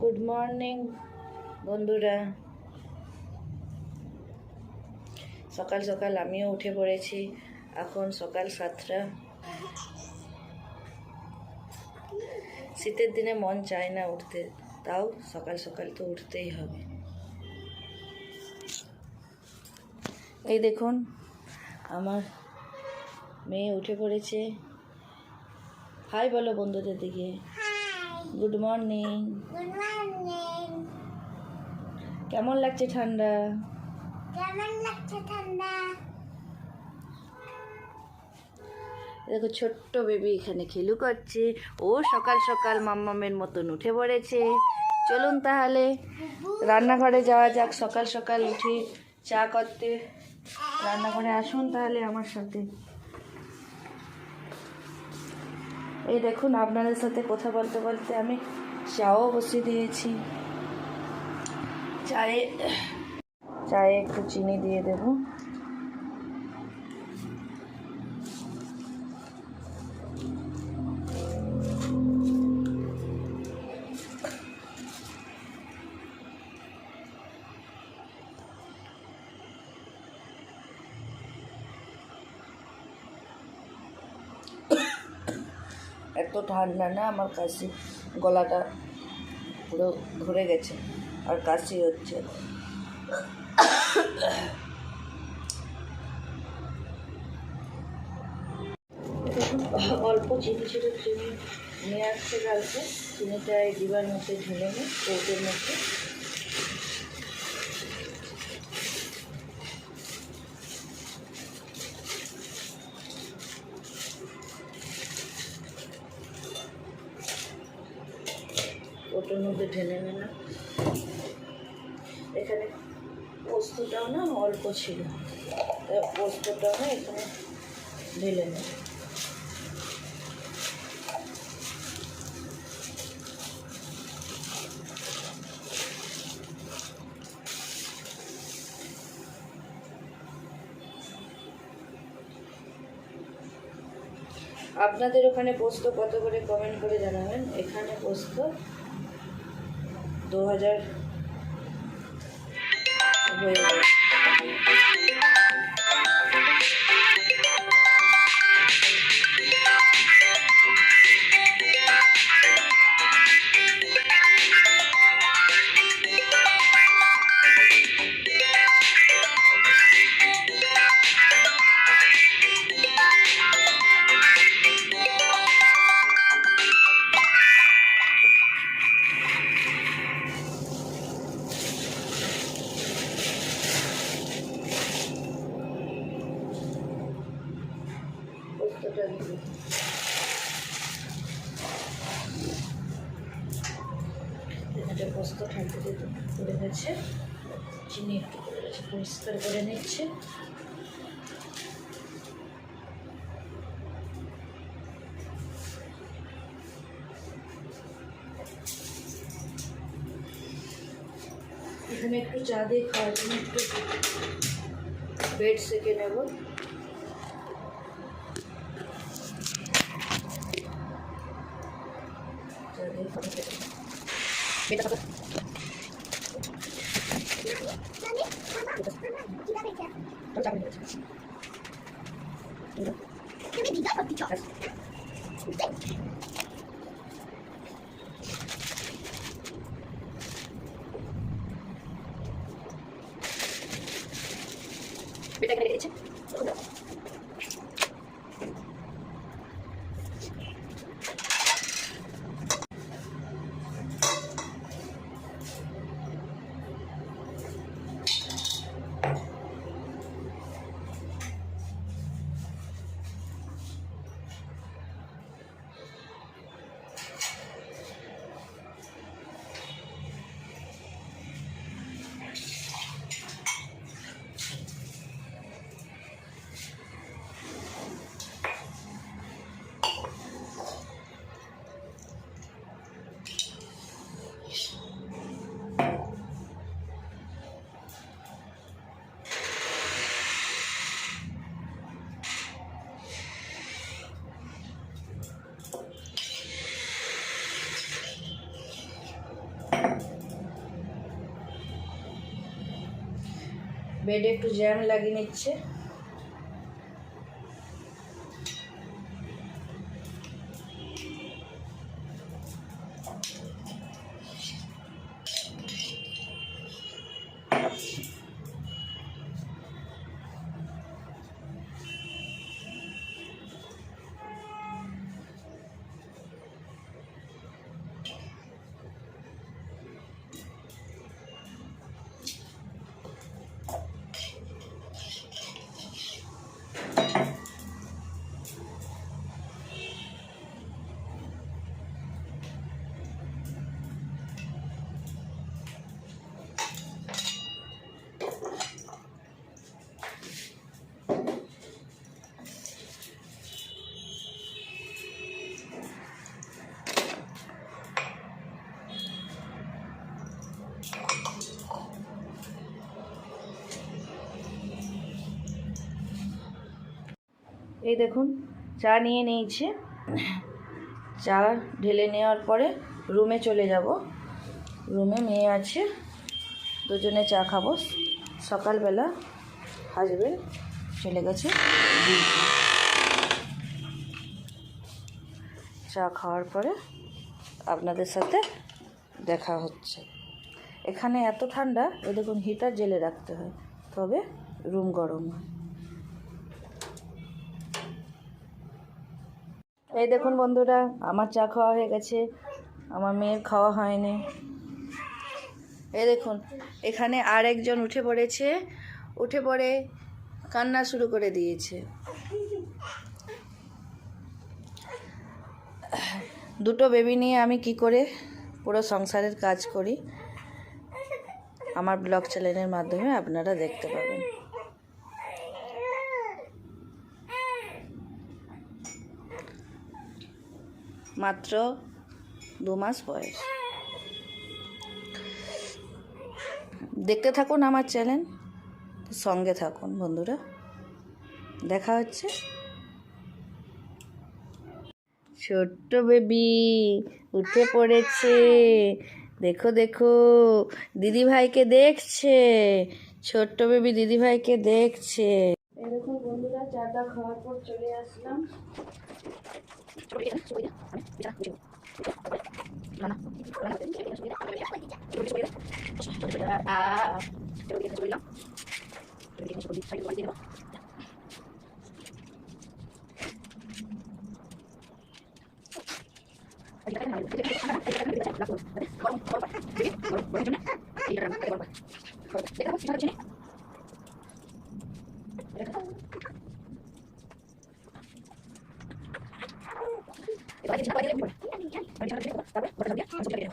Good morning বন্ধুরা। সকাল সকাল আমিও উঠে পড়েছি। এখন সকাল সাতটা। শীতের দিনে মন চায় না উঠতে, তাও সকাল সকাল তো উঠতেই হবে। এই দেখুন, আমার মেয়ে উঠে পড়েছে। হাই বলো বন্ধুদের দিকে। গুড মর্নিং গুড মর্নিং কেমন লাগছে ঠান্ডা? কেমন লাগছে ঠান্ডা? দেখো ছোট্ট বেবি এখানে খেলু করছে। ও সকাল সকাল মাম্মামের মতন উঠে পড়েছে। চলুন তাহলে রান্নাঘরে যাওয়া যাক। সকাল সকাল উঠে চা করতে। রান্নাঘরে আসুন তাহলে আমার সাথে। এই দেখুন, আপনাদের সাথে কথা বলতে বলতে আমি চাও বসিয়ে দিয়েছি। চায়ে চায়ে একটু চিনি দিয়ে দেবো। এত ঠান্ডা না, আমার কাশি গলাটা পুরো ধরে গেছে আর কাশি হচ্ছে। অল্প চিনি ছোট চিনি নিয়ে আসছে কালকে। চিনিটা এই ডিবার মধ্যে ঢেলে নিই কৌটের মধ্যে ওটার মধ্যে ঢেলে নিলাম। এখানে পোস্তটাও না অল্প ছিল। পোস্তটাও না এখানে ঢেলে নেব আপনাদের ওখানে পোস্ত কত করে কমেন্ট করে জানাবেন? এখানে পোস্ত দু হাজার পরিষ্কার করে নিচ্ছে। এখানে একটু চা দিয়ে খাওয়ার জন্য একটু বেড সেকে নেব চা দিয়ে খাওয়া খেতে হবে। বেডটা পাতা। আমি চা করে দিয়েছি। বেডে একটু জ্যাম লাগিয়ে নিচ্ছে। এই দেখুন, চা নিয়ে নিয়েছি। চা ঢেলে নেওয়ার পরে রুমে চলে যাব। রুমে মেয়ে আছে, দুজনে চা খাব। সকালবেলা হাসবেন্ড চলে গেছে। চা খাওয়ার পরে আপনাদের সাথে দেখা হচ্ছে। এখানে এত ঠান্ডা, এ দেখুন হিটার জেলে রাখতে হয়, তবে রুম গরম হয়। এই দেখুন বন্ধুরা, আমার চা খাওয়া হয়ে গেছে। আমার মেয়ের খাওয়া হয়নি। এই দেখুন, এখানে আর একজন উঠে পড়েছে। উঠে পড়ে কান্না শুরু করে দিয়েছে। দুটো বেবি নিয়ে আমি কি করে পুরো সংসারের কাজ করি? আমার ব্লগ চ্যানেলের মাধ্যমে আপনারা দেখতে পাবেন। মাত্র দু মাস বয়স। দেখতে থাকুন আমার চ্যানেল, সঙ্গে থাকুন বন্ধুরা। দেখা হচ্ছে। ছোট্ট বেবি, উঠে পড়েছে। দেখো দেখো দিদি ভাইকে দেখছে। ছোট্ট বেবি দিদি ভাইকে দেখছে। চাটা খাওয়ার পর চলে আসলাম 我再搞一遍，我再搞一遍。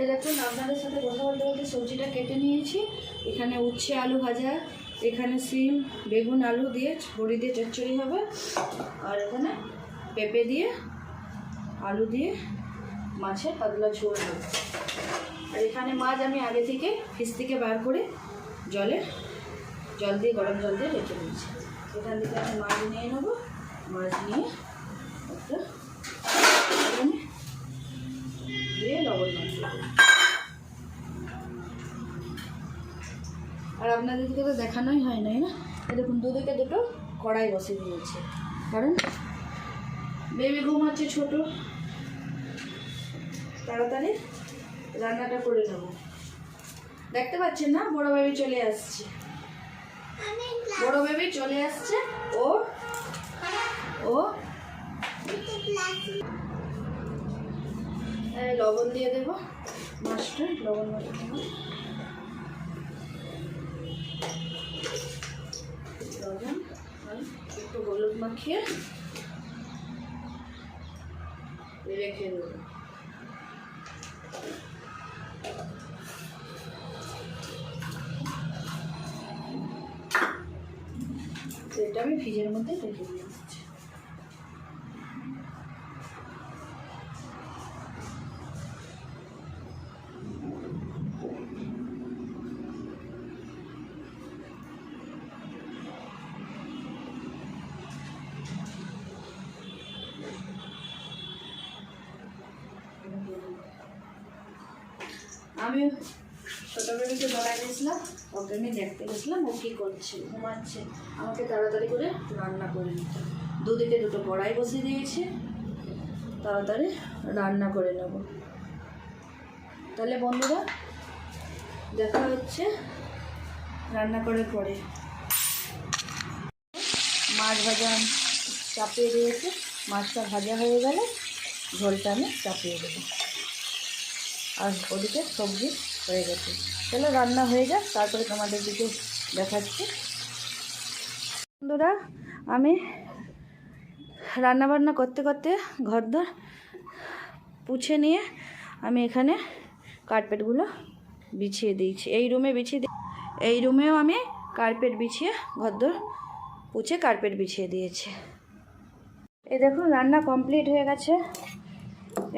এই দেখুন, আপনাদের সাথে কথা বলতে বলতে সবজিটা কেটে নিয়েছি। এখানে উচ্ছে আলু ভাজা, এখানে সিম, বেগুন, আলু দিয়ে বড়ি দিয়ে চচ্চড়ি হবে। আর এখানে পেঁপে দিয়ে, আলু দিয়ে মাছের পাতলা ঝোল হবে। আর এখানে মাছ আমি আগে থেকে ফ্রিজ থেকে বার করে জলে, জল দিয়ে, গরম জল দিয়ে রেখে দিয়েছি। এখান থেকে আমি মাছ নিয়ে নেব, মাছ নিয়ে একটা দিয়ে আর আপনাদেরকে তো দেখানোই হয় নাই না? দেখুন দুদিকে দুটো কড়াই বসে দিয়েছে। কারণ বেবি ঘুমাচ্ছে ছোট। তাড়াতাড়ি রান্নাটা করে নেব। দেখতে পাচ্ছেন না? বড় বেবি চলে আসছে। বড় বেবি চলে আসছে। ও ও লবণ দিয়ে দেবো। মাছটা, লবণ দেবো লবণ একটু হলুদ মাখিয়ে রেখে দেবো এটা আমি ফ্রিজের মধ্যে রেখে দিয়ে আমি ছোট বেবিকে ধরা গেছিলাম ওকে আমি দেখতে গেছিলাম, ও কী করছে, ঘুমাচ্ছে। আমাকে তাড়াতাড়ি করে রান্না করে নিতে দুদিকে দুটো কড়াই বসিয়ে দিয়েছি, তাড়াতাড়ি রান্না করে নেব। তাহলে বন্ধুরা, দেখা হচ্ছে রান্না করে পরে। মাছ ভাজা চাপিয়ে দিয়েছি, মাছটা ভাজা হয়ে গেলে ঝোলটা আমি চাপিয়ে দেবো। আর ওদিকে সবজি হয়ে গেছে। তাহলে রান্না হয়ে যাক, তারপরে তোমাদের দিকে দেখাচ্ছি। বন্ধুরা, আমি রান্না বান্না করতে করতে ঘরদোর পুছে নিয়ে আমি এখানে কার্পেটগুলো বিছিয়ে দিয়েছি। এই রুমে বিছিয়ে দি এই রুমেও আমি কার্পেট বিছিয়ে, ঘরদোর পুছে কার্পেট বিছিয়ে দিয়েছি। এই দেখুন, রান্না কমপ্লিট হয়ে গেছে।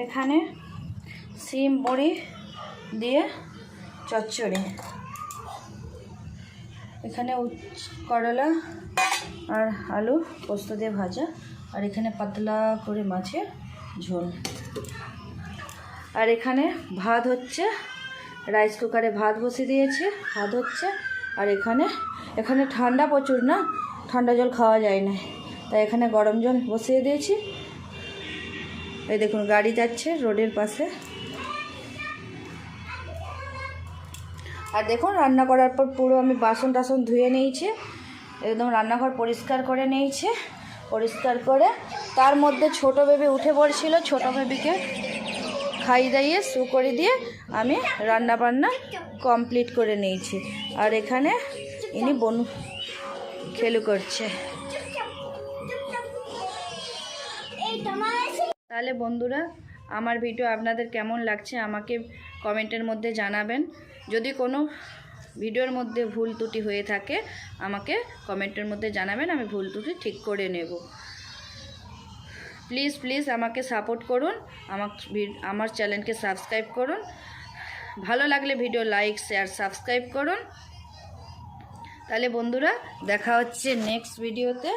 এখানে সিম, বড়ি দিয়ে চচ্চড়ি। এখানে করলা আর আলু পোস্ত দিয়ে ভাজা। আর এখানে পাতলা করে মাছের ঝোল। আর এখানে ভাত হচ্ছে রাইস কুকারে ভাত বসিয়ে দিয়েছে, ভাত হচ্ছে। আর এখানে এখানে ঠান্ডা প্রচুর না? ঠান্ডা জল খাওয়া যায় না। তাই এখানে গরম জল বসিয়ে দিয়েছি। এই দেখুন, গাড়ি যাচ্ছে রোডের পাশে। আর দেখুন, রান্না করার পর পুরো আমি বাসন টাসন ধুয়ে নিয়েছি, একদম রান্নাঘর পরিষ্কার করে নিয়েছি, পরিষ্কার করে। তার মধ্যে ছোট বেবি উঠে পড়ছিল, ছোট বেবিকে খাই দাইয়ে শু করে দিয়ে আমি রান্না বান্না কমপ্লিট করে নিয়েছি। আর এখানে ইনি বনু খেলু করছে। তাহলে বন্ধুরা আমার ভিডিও আপনাদের কেমন লাগছে আমাকে কমেন্টের মধ্যে জানাবেন। যদি কোনো ভিডিওর মধ্যে ভুল ত্রুটি হয়ে থাকে, আমাকে কমেন্টের মধ্যে জানাবেন, আমি ভুল ত্রুটি ঠিক করে নেব। প্লিজ প্লিজ আমাকে সাপোর্ট করুন, আমার আমার চ্যানেলকে সাবস্ক্রাইব করুন। ভালো লাগলে ভিডিও লাইক, শেয়ার, সাবস্ক্রাইব করুন। তাহলে বন্ধুরা, দেখা হচ্ছে নেক্সট ভিডিওতে।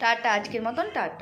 টাটা, আজকের মতন টাটা।